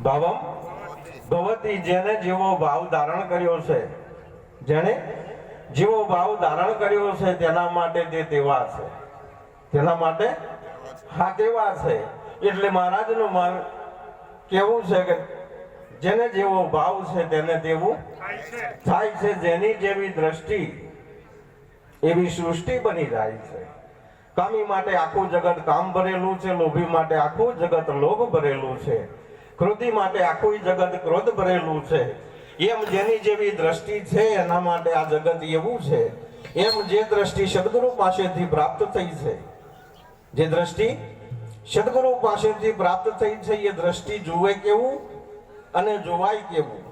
ભાવમ? ભવતી જેને જેવો ભાવ ધારણ કર્યો છે, જેણે જેવો ભાવ ધારણ કર્યો છે, તેના માટે તે તેવા છે. તેના માટે હા, તેવા છે. એટલે મહારાજનું માન કેવું છે કે જેને જેવો ભાવ છે, તેને તેવું થાય છે. જેની જેવી દ્રષ્ટિ, એવી સૃષ્ટિ બની જાય છે. કામી માટે આખું જગત કામ ભરેલું છે, લોભી માટે આખું જગત લોભ ભરેલું છે. ક્રોધી માટે આખું જગત ક્રોધ ભરેલું છે. એમ જેની જેવી દ્રષ્ટિ છે, એના માટે આ જગત એવું છે. એમ જે દ્રષ્ટિ સદગુરુ પાસેથી પ્રાપ્ત થઈ છે, જે દ્રષ્ટિ સદગુરુ પાસેથી પ્રાપ્ત થઈ છે, એ દ્રષ્ટિ જુએ કેવું અને જોવાય કેવું.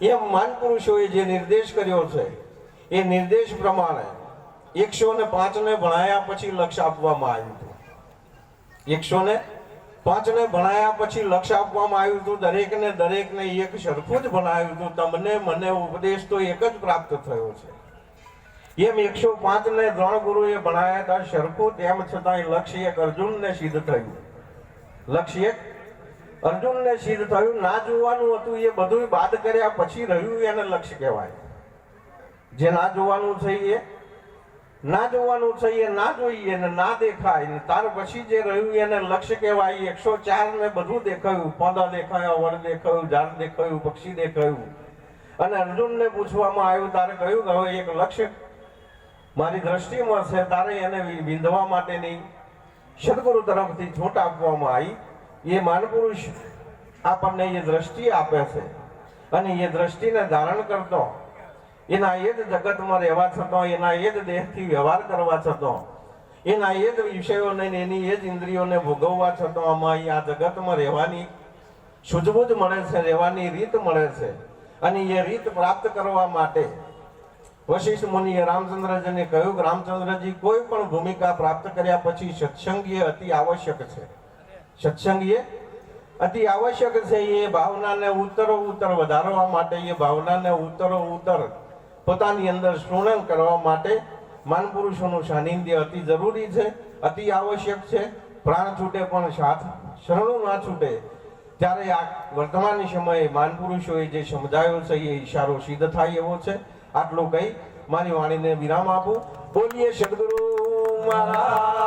એમ માનપુરુષોએ જે નિર્દેશ કર્યો છે, એ નિર્દેશ પ્રમાણે એકસો ને પાંચ ને ભણાયા પછી લક્ષ આપવામાં આવ્યું હતું. એકસો ને પાંચ ને ભણાયા પછી લક્ષ આપવામાં આવ્યું હતું, દરેકને દરેકને એક સરખું જ ભણાવ્યું હતું. તમને મને ઉપદેશ તો એક જ પ્રાપ્ત થયો છે. એમ એકસો પાંચ ને ત્રણ ગુરુએ ભણાયા હતા, સરખું તેમ છતાંય લક્ષ્ય એક અર્જુનને સિદ્ધ થયું. લક્ષ્ય એક અર્જુનને સિદ્ધ થયું, ના જોવાનું હતું, એ બધું બાદ કર્યા પછી રહ્યું એને લક્ષ્ય કહેવાય. જે ના જોવાનું છે એ ના જોવાનું છે, એ ના જોઈએ ને ના દેખાય ને ત્યાર પછી જે રહ્યું એને લક્ષ્ય કહેવાય એકસો ચાર ને બધું દેખાયું. પદ દેખાયો વર દેખાયું, ઝાડ દેખાયું, પક્ષી દેખાયું. અને અર્જુનને પૂછવામાં આવ્યું, તારે કહ્યું કે હવે એક લક્ષ્ય? મારી દ્રષ્ટિમાં છે, તારે એને વિંધવા માટેની સદગુરુ તરફથી છૂટ આપવામાં આવી. એ માનપુરુષ આપણને એ દ્રષ્ટિ આપે છે. અને એ દ્રષ્ટિને ધારણ કરતો એના એ જ જગતમાં રહેવા છતાં, એના એ જ દેહથી વ્યવહાર કરવા છતાં, એના એ જ વિષયોને એની એ જ ઇન્દ્રિયોને ભોગવવા છતાં અમારી આ જગતમાં રહેવાની સૂઝબૂઝ મળે છે, રહેવાની રીત મળે છે. અને એ રીત પ્રાપ્ત કરવા માટે વશિષ્ઠ મુનિએ રામચંદ્રજીને કહ્યું કે રામચંદ્રજી, કોઈ પણ ભૂમિકા પ્રાપ્ત કર્યા પછી સત્સંગીએ અતિ આવશ્યક છે. સત્સંગીએ અતિ આવશ્યક છે એ ભાવનાને ઉત્તરો ઉત્તર વધારવા માટે, એ ભાવનાને ઉત્તરો ઉત્તર પોતાની અંદર સ્ફુરણ કરવા માટે માનપુરુષોનું સાનિધ્ય અતિ જરૂરી છે, અતિ આવશ્યક છે. પ્રાણ છૂટે પણ સાથ, શરણું ના છૂટે. ત્યારે આ વર્તમાન સમયે માનપુરુષોએ જે સમજાયો છે, એ ઈશારો સિદ્ધ થાય એવો છે. આટલું કહી મારી વાણીને વિરામ આપું. બોલીએ, સદગુરુ મહારાજ.